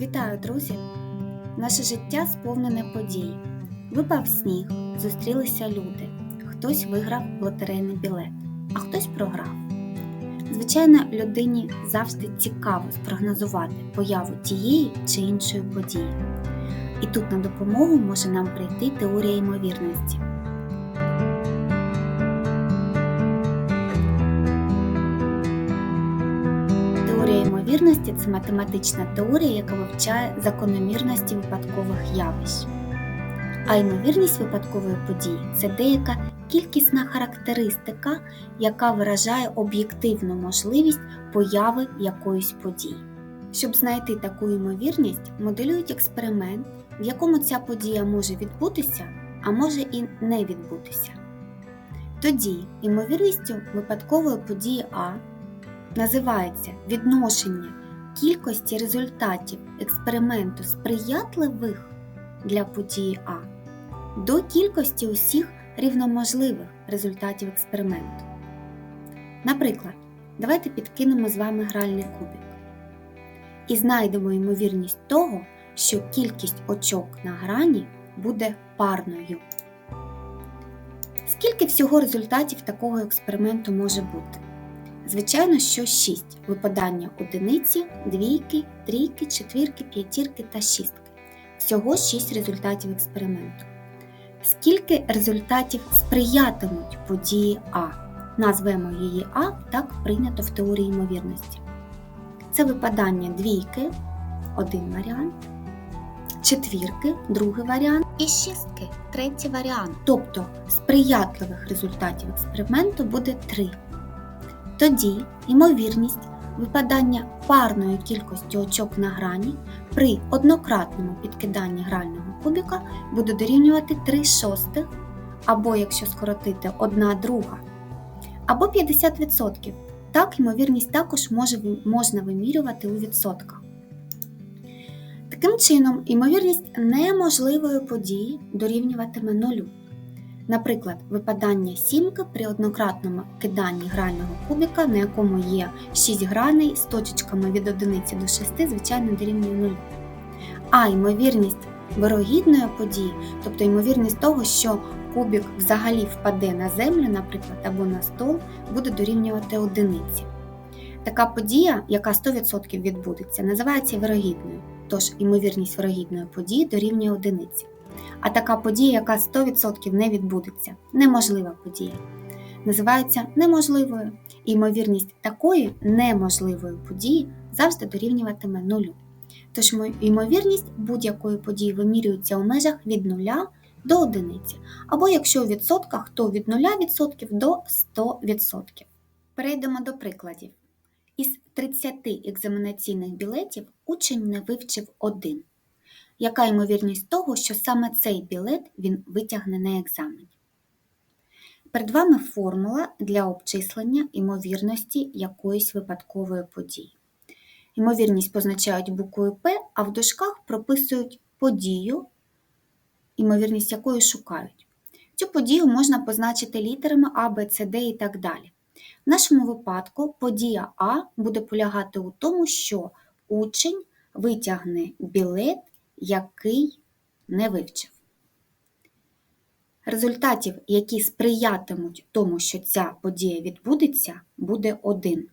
Вітаю, друзі! Наше життя сповнене подій. Випав сніг, зустрілися люди. Хтось виграв лотерейний білет, а хтось програв. Звичайно, людині завжди цікаво спрогнозувати появу тієї чи іншої події. І тут на допомогу може нам прийти теорія ймовірності. Ймовірності це математична теорія, яка вивчає закономірності випадкових явищ. А ймовірність випадкової події це деяка кількісна характеристика, яка виражає об'єктивну можливість появи якоїсь події. Щоб знайти таку ймовірність, моделюють експеримент, в якому ця подія може відбутися, а може і не відбутися. Тоді ймовірністю випадкової події А називається відношення кількості результатів експерименту сприятливих для події А до кількості усіх рівноможливих результатів експерименту. Наприклад, давайте підкинемо з вами гральний кубик і знайдемо ймовірність того, що кількість очок на грані буде парною. Скільки всього результатів такого експерименту може бути? Звичайно, що 6 випадання одиниці, двійки, трійки, четвірки, п'ятірки та шістки. Всього 6 результатів експерименту. Скільки результатів сприятимуть події А? Назвемо її А, так прийнято в теорії ймовірності. Це випадання двійки, один варіант, четвірки, другий варіант, і шістки, третій варіант. Тобто сприятливих результатів експерименту буде 3. Тоді ймовірність випадання парної кількості очок на грані при однократному підкиданні грального кубика буде дорівнювати 3 шостих, або якщо скоротити 1 друга, або 50%. Так, ймовірність також може, можна вимірювати у відсотках. Таким чином, ймовірність неможливої події дорівнюватиме нулю. Наприклад, випадання сімки при однократному киданні грального кубика, на якому є 6 граней з точечками від 1 до 6, звичайно, дорівнює 0. А ймовірність вирогідної події, тобто ймовірність того, що кубик взагалі впаде на землю, наприклад, або на стол, буде дорівнювати одиниці. Така подія, яка 100% відбудеться, називається вирогідною, тож ймовірність вирогідної події дорівнює одиниці. А така подія, яка 100% не відбудеться, неможлива подія, називається неможливою. І ймовірність такої неможливої події завжди дорівнюватиме нулю. Тож ймовірність будь-якої події вимірюється у межах від 0 до 1, або якщо у відсотках, то від 0% до 100%. Перейдемо до прикладів. Із 30 екзаменаційних білетів учень не вивчив один. Яка ймовірність того, що саме цей білет він витягне на екзамені? Перед вами формула для обчислення ймовірності якоїсь випадкової події. Ймовірність позначають буквою П, а в дужках прописують подію, ймовірність якої шукають. Цю подію можна позначити літерами А, Б, С, Д і так далі. В нашому випадку подія А буде полягати у тому, що учень витягне білет який не вивчив. Результатів, які сприятимуть тому, що ця подія відбудеться, буде один.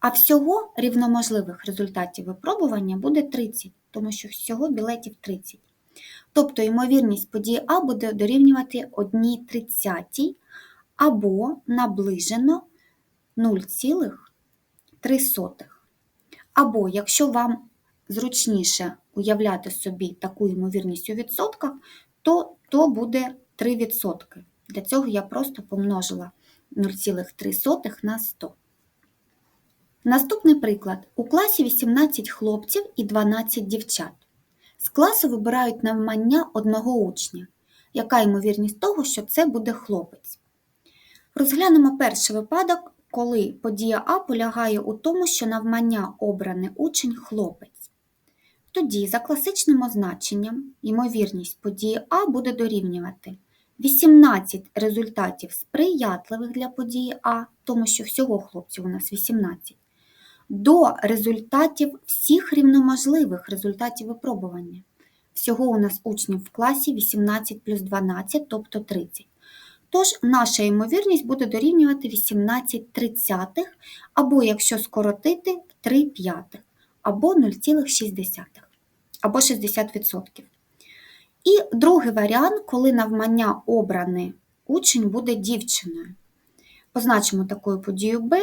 А всього рівноможливих результатів випробування буде 30, тому що всього білетів 30. Тобто ймовірність події А буде дорівнювати 1 30 або наближено 0,3. Або якщо вам зручніше уявляти собі таку ймовірність у відсотках, то то буде 3%. Для цього я просто помножила 0,3 на 100. Наступний приклад. У класі 18 хлопців і 12 дівчат. З класу вибирають навмання одного учня. Яка ймовірність того, що це буде хлопець? Розглянемо перший випадок, коли подія А полягає у тому, що навмання обраний учень хлопець. Тоді за класичним означенням ймовірність події А буде дорівнювати 18 результатів сприятливих для події А, тому що всього хлопців у нас 18, до результатів всіх рівноможливих результатів випробування. Всього у нас учнів в класі 18 плюс 12, тобто 30. Тож наша ймовірність буде дорівнювати 18 тридцятих, або якщо скоротити 3 п'ятих, або 0,6, або 60%. І другий варіант, коли навмання обраний учень буде дівчиною. Позначимо такою подією Б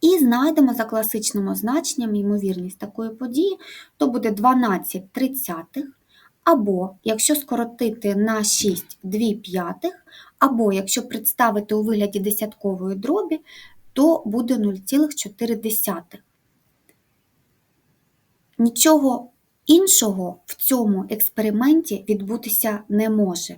і знайдемо за класичним означенням ймовірність такої події, то буде 12 тридцятих, або якщо скоротити на 6 2 п'ятих, або якщо представити у вигляді десяткової дробі, то буде 0,4. Нічого іншого в цьому експерименті відбутися не може.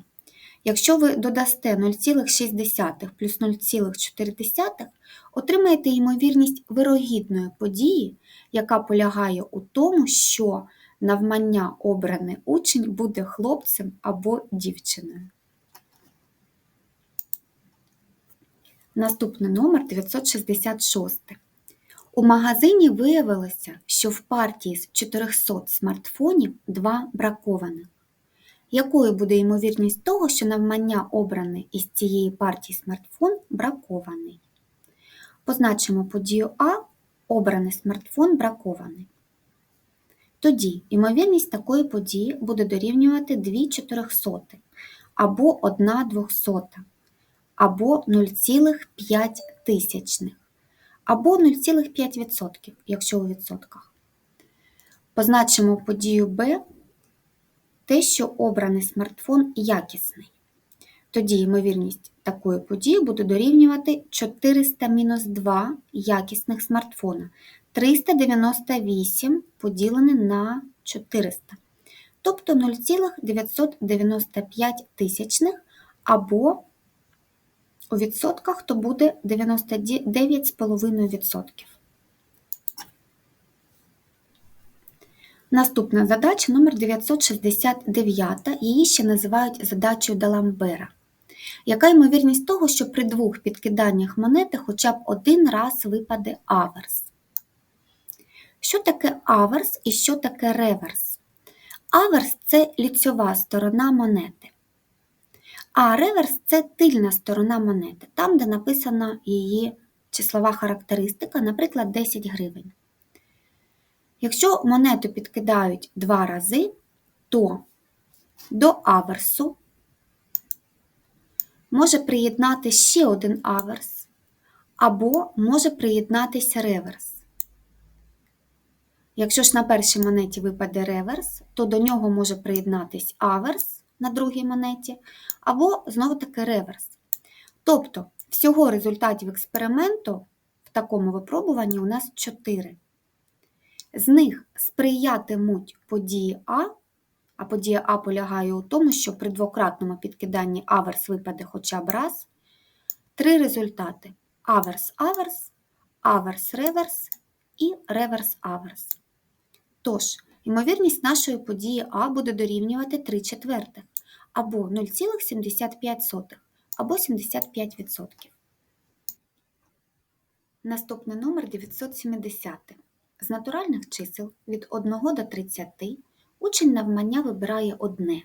Якщо ви додасте 0,6 плюс 0,4, отримаєте ймовірність вирогідної події, яка полягає у тому, що навмання обраний учень буде хлопцем або дівчиною. Наступний номер 966. У магазині виявилося, що в партії з 400 смартфонів два бракованих. Якою буде ймовірність того, що навмання обраний із цієї партії смартфон бракований? Позначимо подію А, обраний смартфон бракований. Тоді ймовірність такої події буде дорівнювати 2 400 або 1 200, або 0,5 тисячних, або 0,5%, якщо у відсотках. Позначимо подію Б те, що обраний смартфон якісний. Тоді ймовірність такої події буде дорівнювати 400 мінус 2 якісних смартфона. 398 поділене на 400, тобто 0,995 тисячних, або у відсотках то буде 99,5%. Наступна задача номер 969, її ще називають задачею Даламбера. Яка ймовірність того, що при двох підкиданнях монети хоча б один раз випаде аверс? Що таке аверс і що таке реверс? Аверс це ліцьова сторона монети. А реверс це тильна сторона монети, там, де написана її числова характеристика, наприклад, 10 гривень. Якщо монету підкидають два рази, то до аверсу може приєднати ще один аверс, або може приєднатися реверс. Якщо ж на першій монеті випаде реверс, то до нього може приєднатись аверс на другій монеті, або знову-таки реверс. Тобто, всього результатів експерименту в такому випробуванні у нас 4. З них сприятимуть події А, а подія А полягає у тому, що при двократному підкиданні аверс випаде хоча б раз. Три результати: аверс-аверс, аверс-реверс і реверс-аверс. Тож, ймовірність нашої події А буде дорівнювати 3 четвертих, або 0,75, або 75%. Наступний номер 970. З натуральних чисел від 1 до 30 учень навмання вибирає одне.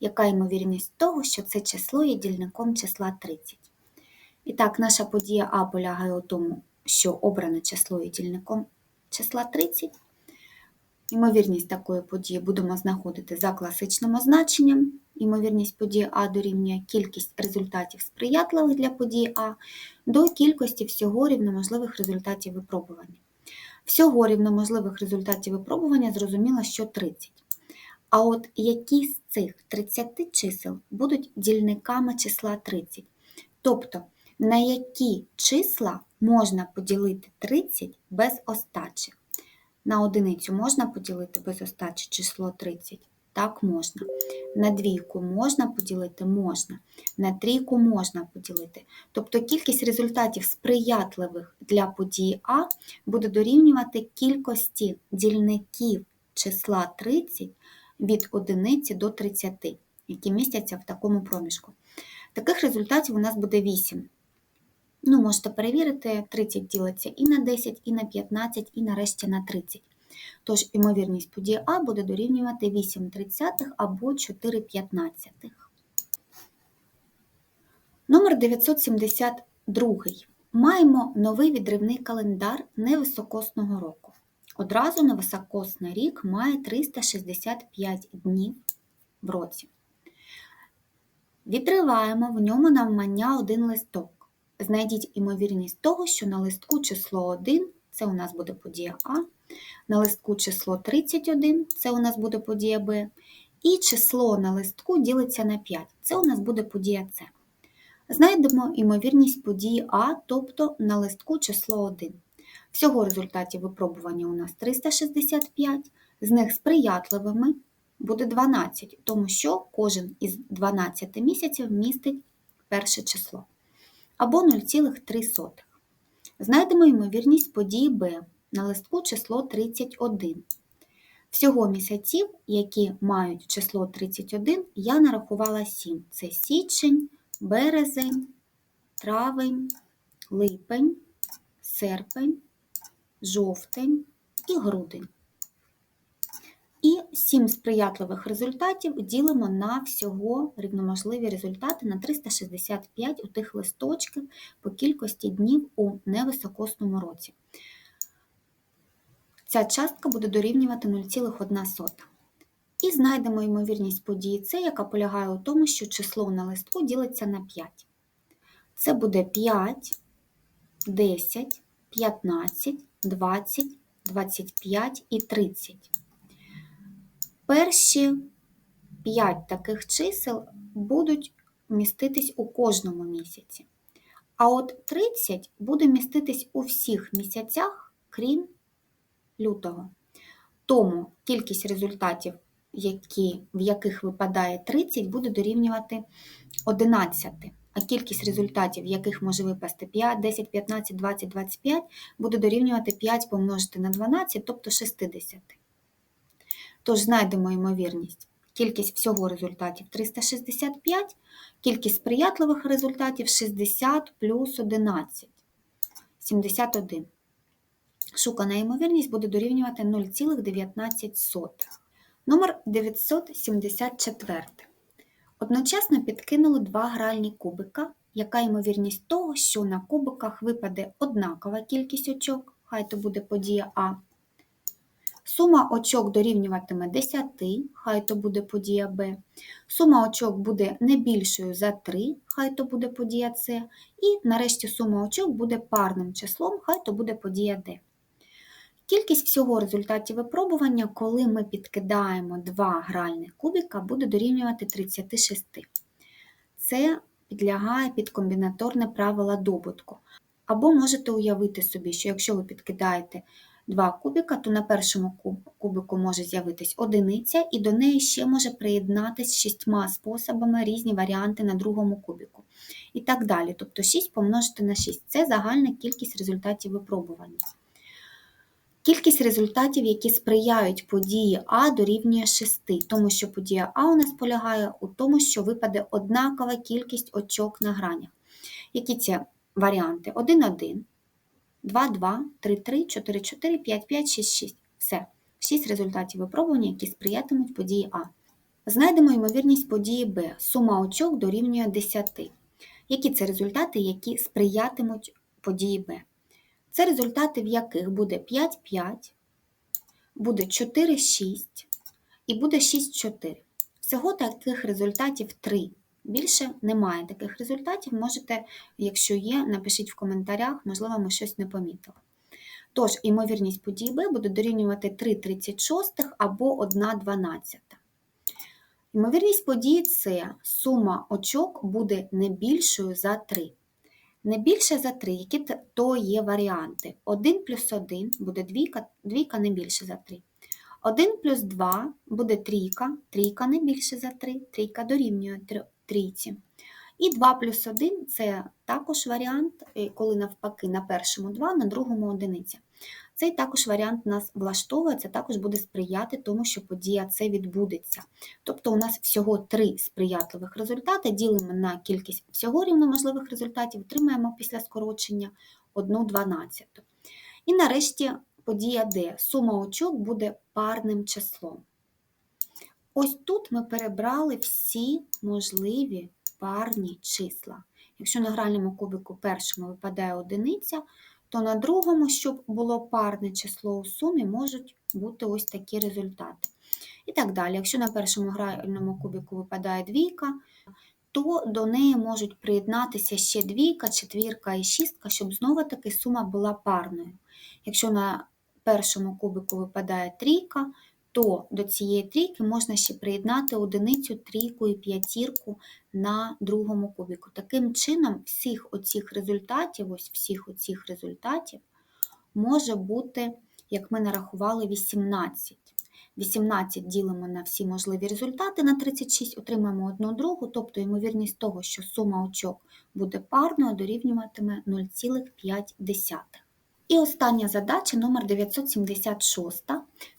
Яка ймовірність того, що це число є дільником числа 30? І так, наша подія А полягає у тому, що обране число є дільником числа 30. Ймовірність такої події будемо знаходити за класичним означенням. Ймовірність події А дорівнює кількість результатів сприятливих для події А до кількості всього рівноможливих результатів випробування. Всього рівноможливих результатів випробування зрозуміло, що 30. А от які з цих 30 чисел будуть дільниками числа 30? Тобто, на які числа можна поділити 30 без остачі? На одиницю можна поділити без остачі число 30? Так, можна. На двійку можна поділити? Можна. На трійку можна поділити. Тобто кількість результатів сприятливих для події А буде дорівнювати кількості дільників числа 30 від 1 до 30, які містяться в такому проміжку. Таких результатів у нас буде 8. Ну, можете перевірити, 30 ділиться і на 10, і на 15, і нарешті на 30. Тож ймовірність події А буде дорівнювати 8 тридцятих або 4 п'ятнадцятих. Номер 972. Маємо новий відривний календар невисокосного року. Одразу невисокосний рік має 365 днів в році. Відриваємо в ньому навмання один листок. Знайдіть імовірність того, що на листку число 1 це у нас буде подія А, на листку число 31 це у нас буде подія Б, і число на листку ділиться на 5 це у нас буде подія С. Знайдемо імовірність події А, тобто на листку число 1. Всього результатів випробування у нас 365, з них сприятливими буде 12, тому що кожен із 12 місяців містить перше число або 0,3. Знайдемо ймовірність події Б на листку число 31. Всього місяців, які мають число 31, я нарахувала 7. Це січень, березень, травень, липень, серпень, жовтень і грудень. І 7 сприятливих результатів ділимо на всього рівноможливі результати на 365 у тих листочків по кількості днів у невисокосному році. Ця частка буде дорівнювати 0,1. І знайдемо ймовірність події С, яка полягає у тому, що число на листку ділиться на 5. Це буде 5, 10, 15, 20, 25 і 30. Перші 5 таких чисел будуть міститись у кожному місяці. А от 30 буде міститись у всіх місяцях, крім лютого. Тому кількість результатів, які, в яких випадає 30, буде дорівнювати 11. А кількість результатів, в яких може випасти 5, 10, 15, 20, 25, буде дорівнювати 5 помножити на 12, тобто 60. Тож знайдемо ймовірність. Кількість всього результатів 365, кількість сприятливих результатів 60 плюс 11, 71. Шукана ймовірність буде дорівнювати 0,19. Номер 974. Одночасно підкинули два гральні кубика. Яка ймовірність того, що на кубиках випаде однакова кількість очок, хай то буде подія А. Сума очок дорівнюватиме 10, хай то буде подія Б. Сума очок буде не більшою за 3, хай то буде подія С. І нарешті сума очок буде парним числом, хай то буде подія Д. Кількість всього результатів випробування, коли ми підкидаємо два гральних кубика, буде дорівнювати 36. Це підлягає під комбінаторне правило добутку. Або можете уявити собі, що якщо ви підкидаєте два кубика, то на першому кубику може з'явитись одиниця, і до неї ще може приєднатися шістьма способами різні варіанти на другому кубику. І так далі. Тобто 6 помножити на 6 це загальна кількість результатів випробування. Кількість результатів, які сприяють події А, дорівнює 6, тому що подія А у нас полягає у тому, що випаде однакова кількість очок на гранях. Які це варіанти? 1, 1, 2, 2, 3, 3, 4, 4, 5, 5, 6, 6. Все. 6 результатів випробування, які сприятимуть події А. Знайдемо ймовірність події Б. Сума очок дорівнює 10. Які це результати, які сприятимуть події Б? Це результати, в яких буде 5, 5, буде 4, 6 і буде 6, 4. Всього таких результатів 3. Більше немає таких результатів. Можете, якщо є, напишіть в коментарях, можливо, ми щось не помітили. Тож, ймовірність події Б буде дорівнювати 3 36 або 1 12. Ймовірність події С, сума очок буде не більшою за 3. Не більше за три, які то є варіанти. 1 плюс 1 буде двійка, двійка не більше за 3. 1 плюс 2 буде трійка, трійка не більше за 3, трійка дорівнює трійці. І 2 плюс 1 це також варіант, коли навпаки на першому 2, на другому одиниця. Цей також варіант нас влаштовує, це також буде сприяти тому, що подія це відбудеться. Тобто у нас всього три сприятливих результати, ділимо на кількість всього рівноможливих результатів, отримаємо після скорочення 1 дванадцяту. І нарешті подія D. Сума очок буде парним числом. Ось тут ми перебрали всі можливі парні числа. Якщо на гральному кубику першому випадає одиниця, то на другому, щоб було парне число у сумі, можуть бути ось такі результати. І так далі. Якщо на першому гральному кубіку випадає двійка, то до неї можуть приєднатися ще двійка, четвірка і шістка, щоб знову таки сума була парною. Якщо на першому кубику випадає трійка, то до цієї трійки можна ще приєднати одиницю, трійку і п'ятірку на другому кубику. Таким чином, всіх оцих результатів, ось всіх оцих результатів може бути, як ми нарахували, 18. 18 ділимо на всі можливі результати на 36, отримаємо одну другу, тобто ймовірність того, що сума очок буде парною, дорівнюватиме 0,5. І остання задача номер 976.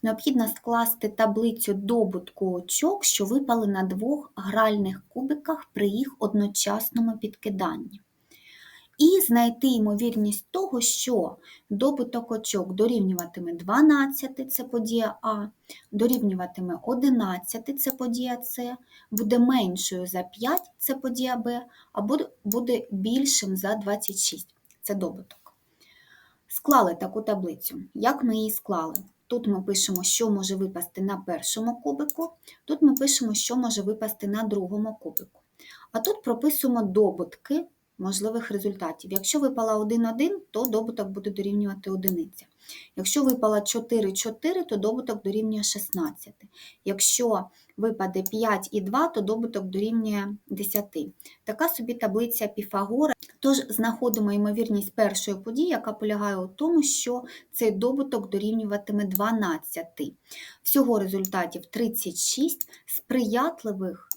Необхідно скласти таблицю добутку очок, що випали на двох гральних кубиках при їх одночасному підкиданні. І знайти ймовірність того, що добуток очок дорівнюватиме 12, це подія А, дорівнюватиме 11, це подія С, буде меншою за 5, це подія Б, або буде більшим за 26, це добуток. Склали таку таблицю. Як ми її склали? Тут ми пишемо, що може випасти на першому кубику, тут ми пишемо, що може випасти на другому кубику. А тут прописуємо добутки можливих результатів. Якщо випала 1,1, то добуток буде дорівнювати 1. Якщо випала 4, 4, то добуток дорівнює 16. Якщо випаде 5 і 2, то добуток дорівнює 10. Така собі таблиця Піфагора. Тож знаходимо ймовірність першої події, яка полягає у тому, що цей добуток дорівнюватиме 12. Всього результатів 36, сприятливих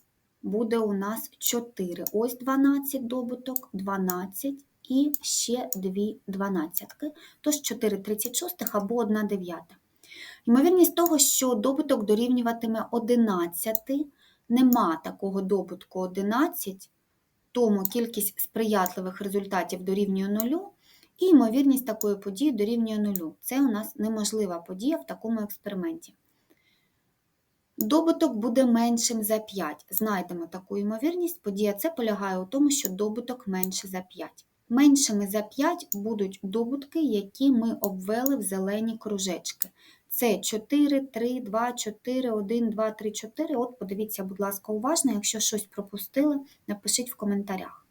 буде у нас 4. Ось 12 добуток, 12 і ще 2 дванадцятки, тож 4 36 або 1 дев'ята. Ймовірність того, що добуток дорівнюватиме 11, нема такого добутку 11, тому кількість сприятливих результатів дорівнює 0, і ймовірність такої події дорівнює 0. Це у нас неможлива подія в такому експерименті. Добуток буде меншим за 5. Знайдемо таку ймовірність. Подія С полягає у тому, що добуток менше за 5. Меншими за 5 будуть добутки, які ми обвели в зелені кружечки. Це 4, 3, 2, 4, 1, 2, 3, 4. От подивіться, будь ласка, уважно, якщо щось пропустили, напишіть в коментарях.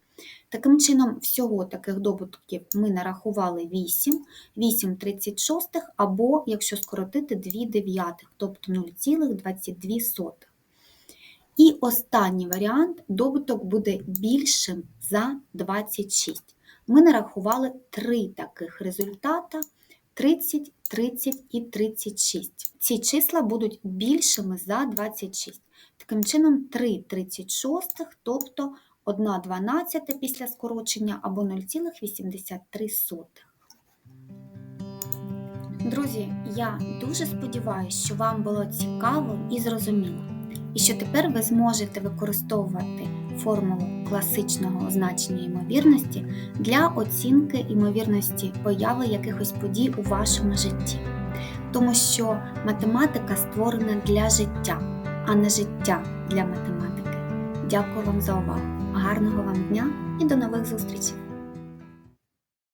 Таким чином, всього таких добутків ми нарахували 8, 8 36 або, якщо скоротити, 2 дев'ятих, тобто 0,22. І останній варіант добуток буде більшим за 26. Ми нарахували три таких результата 30, 30 і 36. Ці числа будуть більшими за 26. Таким чином, 3 36, тобто 1 12 після скорочення або 0,83. Друзі, я дуже сподіваюся, що вам було цікаво і зрозуміло, і що тепер ви зможете використовувати формулу класичного означення ймовірності для оцінки ймовірності появи якихось подій у вашому житті. Тому що математика створена для життя, а не життя для математики. Дякую вам за увагу! Гарного вам дня і до нових зустрічей!